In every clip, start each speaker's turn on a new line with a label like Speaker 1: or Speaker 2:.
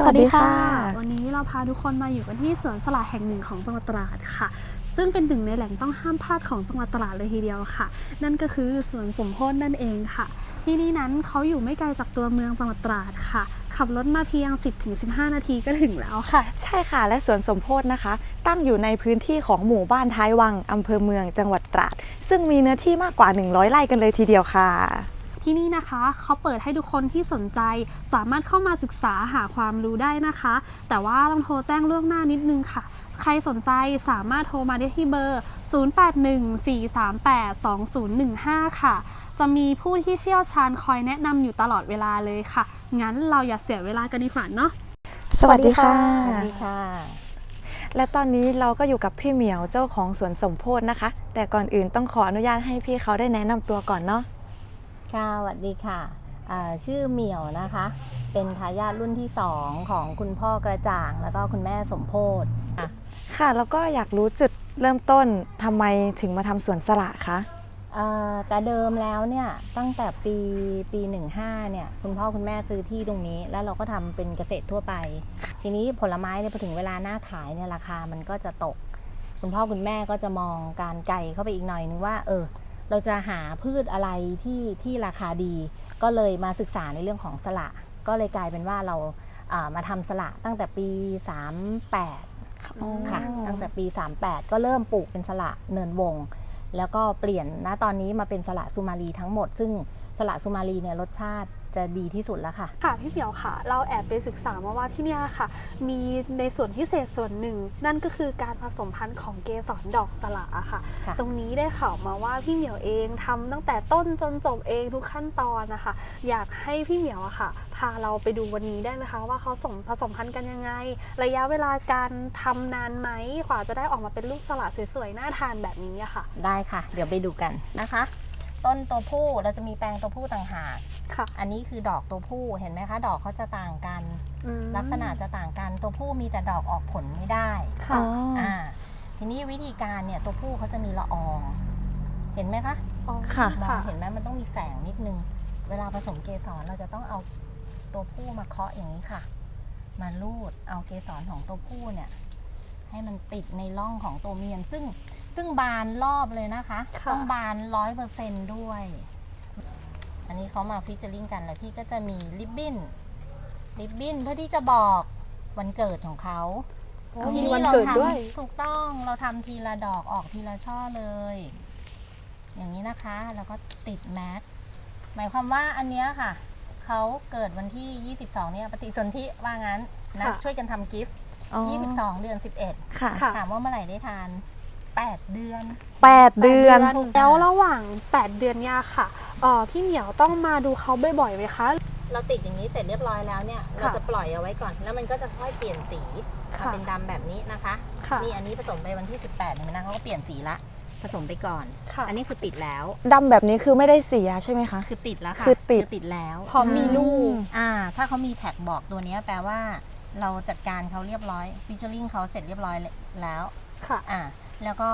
Speaker 1: สวัสดีค่ะ
Speaker 2: วันนี้เราพาทุกคนมาอยู่กันที่สวนสละแห่งหนึ่งของจังหวัดตราดค่ะ ซึ่งเป็นหนึ่งในแหล่งต้องห้ามพลาดของจังหวัดตราดเลยทีเดียวค่ะ นั่นก็คือสวนสมโพธินั่นเองค่ะ ที่นี่นั้นเขาอยู่ไม่ไกลจากตัวเมืองจังหวัดตราดค่ะ ขับรถมาเพียง 10-15 นาทีก็ถึงแล้วค่ะ
Speaker 1: ใช่ค่ะ และสวนสมโพธนะคะ ตั้งอยู่ในพื้นที่ของหมู่บ้านท้ายวังอำเภอเมืองจังหวัดตราด ซึ่งมีเนื้อที่มากกว่า 100 ไร่กันเลยทีเดียวค่ะ
Speaker 2: ที่นี่นะคะเขาเปิดให้ทุกคนที่สนใจ สามารถเข้ามาศึกษาหาความรู้ได้นะคะ แต่ว่าต้องโทรแจ้งล่วงหน้านิดนึงค่ะ ใครสนใจสามารถโทรมาได้ที่เบอร์ 0814382015 ค่ะ จะมีผู้ที่เชี่ยวชาญคอยแนะนำอยู่ตลอดเวลาเลยค่ะ งั้นเราอย่าเสียเวลากันดีกว่าเนาะ
Speaker 1: สวัสดีค่ะ
Speaker 3: สวัสดีค่ะ
Speaker 1: และตอนนี้เราก็อยู่กับพี่เหมียวเจ้าของสวนสมโพธนะคะ แต่ก่อนอื่นต้องขออนุญาตให้พี่เขาได้แนะนำตัวก่อนเนาะ
Speaker 3: ค่ะสวัสดีค่ะอ่าชื่อเหมียวนะคะ เป็นทายาทรุ่นที่ 2 ของคุณพ่อกระจ่าง แล้วก็คุณแม่สมโพธค่ะ
Speaker 1: ค่ะแล้วก็อยากรู้จุดเริ่มต้นทำไมถึงมาทำสวนสละคะ
Speaker 3: อ่าแต่เดิมแล้วเนี่ยตั้งแต่ปีปี15เนี่ยคุณพ่อคุณแม่ซื้อที่ตรงนี้ แล้วเราก็ทำเป็นเกษตรทั่วไป ทีนี้ผลไม้เนี่ยพอถึงเวลาหน้าขายเนี่ยราคามันก็จะตก คุณพ่อคุณแม่ก็จะมองการไกลเข้าไปอีกหน่อยนึงว่าเออ เราจะหาพืชอะไรที่ที่ราคาดี ก็เลยมาศึกษาในเรื่องของสละ ก็เลยกลายเป็นว่าเราอ่ามาทำสละตั้งแต่ปี 38 ค่ะ ตั้งแต่ปี 38 ก็เริ่มปลูกเป็นสละเนินวง แล้วก็เปลี่ยนณตอนนี้มาเป็นสละสุมาลีทั้งหมด ซึ่งสละสุมาลีเนี่ยรสชาติ จะดีที่สุดแล้วค่ะ
Speaker 2: ค่ะพี่เหมียวค่ะ เราแอบไปศึกษามาว่าที่เนี่ยค่ะ มีในส่วนพิเศษส่วนหนึ่ง นั่นก็คือการผสมพันธุ์ของเกสรดอกสละอะค่ะ
Speaker 3: ค่ะ
Speaker 2: ตรงนี้ได้ข่าวมาว่าพี่เหมียวเองทำตั้งแต่ต้นจนจบเองทุกขั้นตอนนะคะ อยากให้พี่เหมียวอะค่ะ พาเราไปดูวันนี้ได้ไหมคะ ว่าเขาสมผสมพันธุ์กันยังไง ระยะเวลาการทำนานไหมกว่าจะได้ออกมาเป็นลูกสละสวยๆน่าทานแบบนี้อะค่ะ
Speaker 3: ได้ค่ะ เดี๋ยวไปดูกันนะคะ ต้นตัวผู้เราจะมีแปลงตัวผู้ต่างหาก
Speaker 2: ค่ะ
Speaker 3: อันนี้คือดอกตัวผู้เห็นไหมคะ ดอกเขาจะต่างกัน
Speaker 2: อืม
Speaker 3: ลักษณะจะต่างกันตัวผู้มีแต่ดอกออกผลไม่ได้
Speaker 2: ค่ะ
Speaker 3: อ่าทีนี้วิธีการเนี่ยตัวผู้เขาจะมีละออง เห็นไหมคะ
Speaker 2: อ๋อ
Speaker 1: ค่ะ
Speaker 3: มอง
Speaker 2: ค่ะ
Speaker 3: เห็นไหมมันต้องมีแสงนิดนึง เวลาผสมเกสรเราจะต้องเอาตัวผู้มาเคาะอย่างนี้ค่ะ มาลูดเอาเกสรของตัวผู้เนี่ย ให้มันติดในร่องของตัวเมียนซึ่ง ซึ่งบานรอบเลยนะคะ
Speaker 2: ค่ะ
Speaker 3: ต้องบานร้อยเปอร์เซนด้วย อันนี้เขามาฟิชเจอริงกันแล้วพี่ก็จะมีริบบิ้นริบบิ้นเพื่อที่จะบอกวันเกิดของเขา
Speaker 2: โอ้
Speaker 3: ที
Speaker 2: มี
Speaker 3: นี้
Speaker 2: วัน
Speaker 3: เรา
Speaker 2: เกิด
Speaker 3: ท
Speaker 2: ด้วยำ
Speaker 3: ถูกต้องเราทำทีละดอกออกทีละช่อเลย อย่างนี้นะคะแล้วก็ติดแมสหมายความว่าอันเนี้ยค่ะ เขาเกิดวันที่ 22 เนี่ยปฏิสนธิว่างั้นนะ
Speaker 2: ค่ะ
Speaker 3: ช่วยกันทำกิฟต์
Speaker 1: อ๋อ
Speaker 3: 22 เดือน
Speaker 1: ค่ะ
Speaker 2: ค่ะ
Speaker 3: 11ถามว่าเมื่อไหร่ได้ทาน 8 เดือน
Speaker 1: แปดเดือน
Speaker 2: แล้วระหว่าง 8 เดือนเนี่ยค่ะเอ่อพี่เหมียวต้องมาดูเขาบ่อยๆไหมคะ
Speaker 3: เราติดอย่างนี้เสร็จเรียบร้อยแล้วเนี่ย
Speaker 2: ค่ะ
Speaker 3: เราจะปล่อยเอาไว้ก่อน แล้วมันก็จะค่อยเปลี่ยนสีมา
Speaker 2: ค่ะ
Speaker 3: เป็นดำแบบนี้นะคะ
Speaker 2: ค่ะ
Speaker 3: นี่อันนี้ผสมไปวันที่ 18เห็นไหมนะเขาก็เปลี่ยนสีละ ผสมไปก่อน
Speaker 2: ค่ะ
Speaker 3: อันนี้คือติดแล้ว
Speaker 1: ดำแบบนี้คือไม่ได้เสียใช่ไหมคะ
Speaker 3: คือติดแล้วค่ะ
Speaker 1: คือติด
Speaker 3: ติดแล้ว
Speaker 2: พร้อมมีลูก
Speaker 3: อ่า ถ้าเขามีแท็กบอกตัวเนี้ยแปลว่า เราจัดการเขาเรียบร้อยฟิชเชอริงเขาเสร็จเรียบร้อยแล้ว
Speaker 2: ค่ะ
Speaker 3: อ่า แล้วก็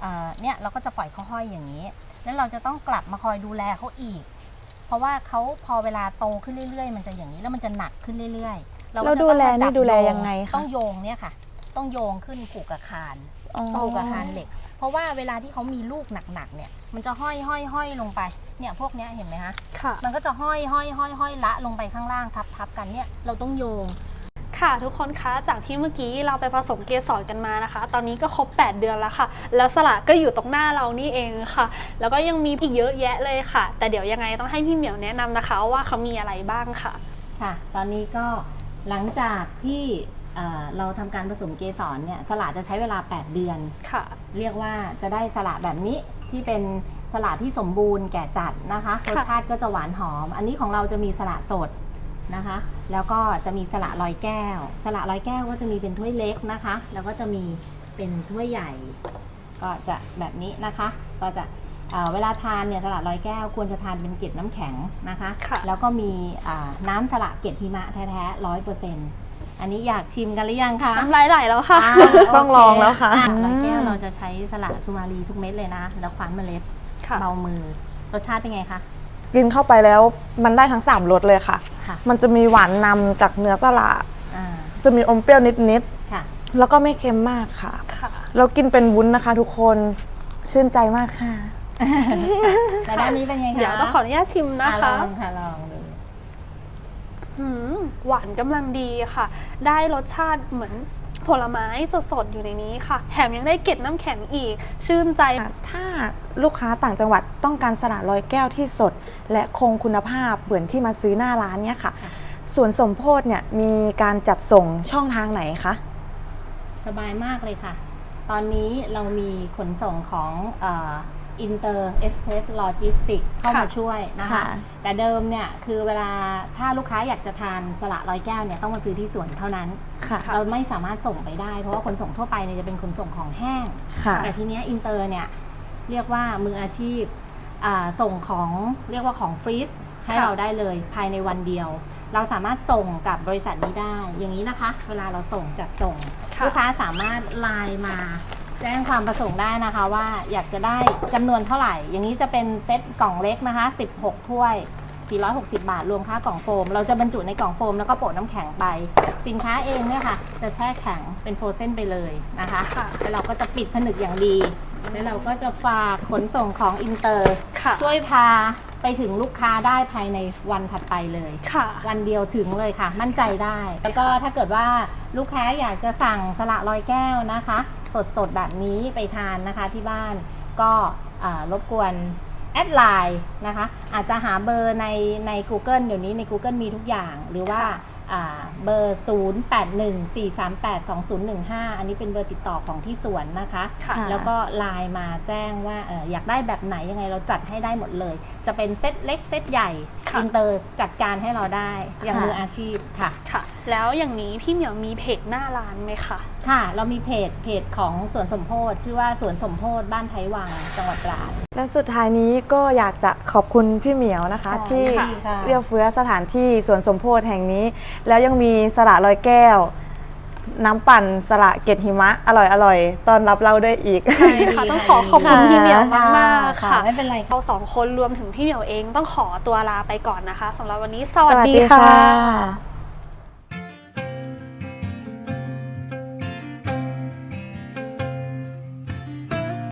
Speaker 3: เอ่อเนี่ยเราก็จะปล่อยเขาห้อยอย่างนี้ แล้วเราจะต้องกลับมาคอยดูแลเขาอีก เพราะว่าเขาพอเวลาโตขึ้นเรื่อย ๆ มันจะอย่างนี้แล้วมันจะหนักขึ้นเรื่อย ๆ เราก็
Speaker 1: แล้ว
Speaker 3: จะ
Speaker 1: ดูแล
Speaker 3: ต้องมาจับ
Speaker 1: นี่ดูแล
Speaker 3: โยั
Speaker 1: งไงคะ
Speaker 3: ต้องโยงเนี่ยค่ะ ต้องโยงขึ้นผูกกับคาน
Speaker 1: อ๋อ
Speaker 3: ผูกกับคานเหล็ก เพราะว่าเวลาที่เขามีลูกหนักๆเนี่ย มันจะห้อยห้อยห้อยลงไป เนี่ยพวกเนี้ยเห็นไหมคะ
Speaker 2: ค่ะ
Speaker 3: มันก็จะห้อยห้อยห้อยห้อยละลงไปข้างล่างทับทับกันเนี่ยเราต้องโยง
Speaker 2: ค่ะทุกคนคะจากที่เมื่อกี้เราไปผสมเกสรกันมานะคะ ตอนนี้ก็ครบ 8 เดือนแล้วค่ะ แล้วสละก็อยู่ตรงหน้าเรานี่เองค่ะ แล้วก็ยังมีอีกเยอะแยะเลยค่ะ แต่เดี๋ยวยังไงต้องให้พี่เหมียวแนะนำนะคะ ว่าเขามีอะไรบ้างค่ะ
Speaker 3: ค่ะ ตอนนี้ก็หลังจากที่เอ่อเราทำการผสมเกสรเนี่ยสละจะใช้เวลา 8 เดือน
Speaker 2: ค่ะ
Speaker 3: เรียกว่าจะได้สละแบบนี้ที่เป็นสละที่สมบูรณ์แก่จัดนะคะ
Speaker 2: ค่ะ
Speaker 3: รสชาติก็จะหวานหอม อันนี้ของเราจะมีสละสด นะคะ แล้วก็จะมีสละลอยแก้ว สละลอยแก้วก็จะมีเป็นถ้วยเล็กนะคะ แล้วก็จะมีเป็นถ้วยใหญ่ ก็จะแบบนี้นะคะ ก็จะเอ่อเวลาทานเนี่ยสละลอยแก้วควรจะทานเป็นเกล็ดน้ำแข็งนะคะ
Speaker 2: ค่ะ
Speaker 3: แล้วก็มีอ่าน้ำสละเกล็ดหิมะแท้ๆร้อยเปอร์เซ็นต์อันนี้อยากชิมกันหรือยังคะ
Speaker 2: น้ำลายไหลแล้วค่ะ
Speaker 3: อ่า
Speaker 1: ต้อง
Speaker 3: โเค
Speaker 1: ลองแล้วค่ะ
Speaker 3: อ่ร้อยแก้ว
Speaker 1: อืม
Speaker 3: เราจะใช้สละสุมาลีทุกเม็ดเลยนะ แล้วคว้านเมล็ด
Speaker 2: ค่ะ
Speaker 3: เบามือ รสชาติเป็นไงคะ
Speaker 1: กินเข้าไปแล้วมันได้ทั้งสามรสเลยค่ะ
Speaker 3: ค่ะ
Speaker 1: มันจะมีหวานนำจากเนื้อสละ
Speaker 3: อ่า
Speaker 1: จะมีอมเปรี้ยวนิด
Speaker 3: ค่ะ
Speaker 1: ๆ แล้วก็ไม่เค็มมากค่ะ
Speaker 2: ค่ะ
Speaker 1: เรากินเป็นวุ้นนะคะทุกคนชื่นใจมากค่ะ
Speaker 3: แล้วด้านนี้เป็นไงคะ
Speaker 2: เดี๋ยวต้องขออนุญาตชิมนะ
Speaker 3: อ่
Speaker 2: คะ
Speaker 3: ลองค่ะลองดู
Speaker 2: หืมหวานกำลังดีค่ะ ได้รสชาติเหมือน ผลไม้สดๆอยู่ในนี้ค่ะ แถมยังได้เกล็ดน้ำแข็งอีก ชื่นใจ
Speaker 1: ถ้าลูกค้าต่างจังหวัดต้องการสละลอยแก้วที่สด และคงคุณภาพเหมือนที่มาซื้อหน้าร้านเนี่ยค่ะ ส่วนสมโพธเนี่ยมีการจัดส่งช่องทางไหนคะ
Speaker 3: สบายมากเลยค่ะ ตอนนี้เรามีขนส่งของอินเตอร์เอ็ กเพรสโลจิสติกเข้ามา
Speaker 2: ค่ะ
Speaker 3: ช่วยนะคะ
Speaker 1: ค่ะ
Speaker 3: แต่เดิมเนี่ยคือเวลาถ้าลูกค้าอยากจะทานสละร้อยแก้วเนี่ยต้องมาซื้อที่สวนเท่านั้น
Speaker 1: ค่ะ
Speaker 3: เราไม่สามารถส่งไปได้ เพราะว่าขนส่งทั่วไปเนี่ยจะเป็นขนส่งของแห้ง
Speaker 1: ค่ะ
Speaker 3: แต่ทีเนี้ยอินเตอร์เนี่ยเรียกว่ามืออาชีพอ่าส่งของเรียกว่าของฟรีซให้
Speaker 2: ค่ะ
Speaker 3: เราได้เลยภายในวันเดียว เราสามารถส่งกับบริษัทนี้ได้ อย่างนี้นะคะ เวลาเราส่งจัดส่ง
Speaker 2: ค่ะ
Speaker 3: ลูกค้าสามารถไลน์มา แจ้งความประสงค์ได้นะคะว่าอยากจะได้จำนวนเท่าไหร่ อย่างนี้จะเป็นเซตกล่องเล็กนะคะ 16 ถ้วย 460 บาท รวมค่ากล่องโฟม เราจะบรรจุในกล่องโฟมแล้วก็โปะน้ำแข็งไป สินค้าเองเนี่ยค่ะ จะแช่แข็งเป็นโฟรเซนไปเลยนะคะ
Speaker 2: ค่ะ
Speaker 3: แล้วเราก็จะปิดผนึกอย่างดี แล้วเราก็จะฝากขนส่งของอินเตอร์
Speaker 2: ค่ะ
Speaker 3: ช่วยพาไปถึงลูกค้าได้ภายในวันถัดไปเลย
Speaker 2: ค่ะ
Speaker 3: วันเดียวถึงเลยค่ะ มั่นใจได้ แล้วก็ถ้าเกิดว่าลูกค้าอยากจะสั่งสละลอยแก้วนะคะ สดๆ แบบนี้ไปทานนะคะที่บ้านก็อ่ารบกวนแอดไลน์นะคะ อาจจะหาเบอร์ในใน Google เดี๋ยวนี้ใน Google มีทุกอย่างหรือว่าอ่าเบอร์ 0814382015 อันนี้เป็นเบอร์ติดต่อของที่สวนนะคะ
Speaker 2: ค่ะ
Speaker 3: แล้วก็ไลน์มาแจ้งว่าเอออยากได้แบบไหนยังไงเราจัดให้ได้หมดเลย จะเป็นเซตเล็กเซตใหญ่
Speaker 2: ค่ะ
Speaker 3: อินเตอร์จัดการให้เราได้อย่าง
Speaker 1: ค่ะ
Speaker 3: มืออาชีพค่ะ
Speaker 2: ค่ะ แล้วอย่างนี้พี่เหมียวมีเพจหน้าร้านไหมคะ
Speaker 3: ค่ะ เรามีเพจเพจของสวนสมโพธชื่อว่าสวนสมโพธบ้านไทยวังจังหวัดตราด
Speaker 1: และสุดท้ายนี้ก็อยากจะขอบคุณพี่เหมียวนะคะ
Speaker 3: ค่ะ
Speaker 1: ที่
Speaker 3: ค่ะ
Speaker 1: เรียเฟื้อสถานที่สวนสมโพธแห่งนี้ แล้วยังมีสระลอยแก้ว น้ำปั่นสระเกล็ดหิมะ อร่อยอร่อยๆตอนรับเราได้วยอีก
Speaker 2: ใช่ค่ะต้องขอขอบคุณพี่เหมียวมากๆค่ะ
Speaker 3: ไม่เป็นไร
Speaker 2: เราสองคนรวมถึงพี่เหมียวเองต้องขอตัวลาไปก่อนนะคะสำหรับวันนี้ส
Speaker 1: ส
Speaker 2: วัส
Speaker 1: วัส
Speaker 2: ดี
Speaker 1: ดี
Speaker 2: ค่ะ
Speaker 1: ค่ะ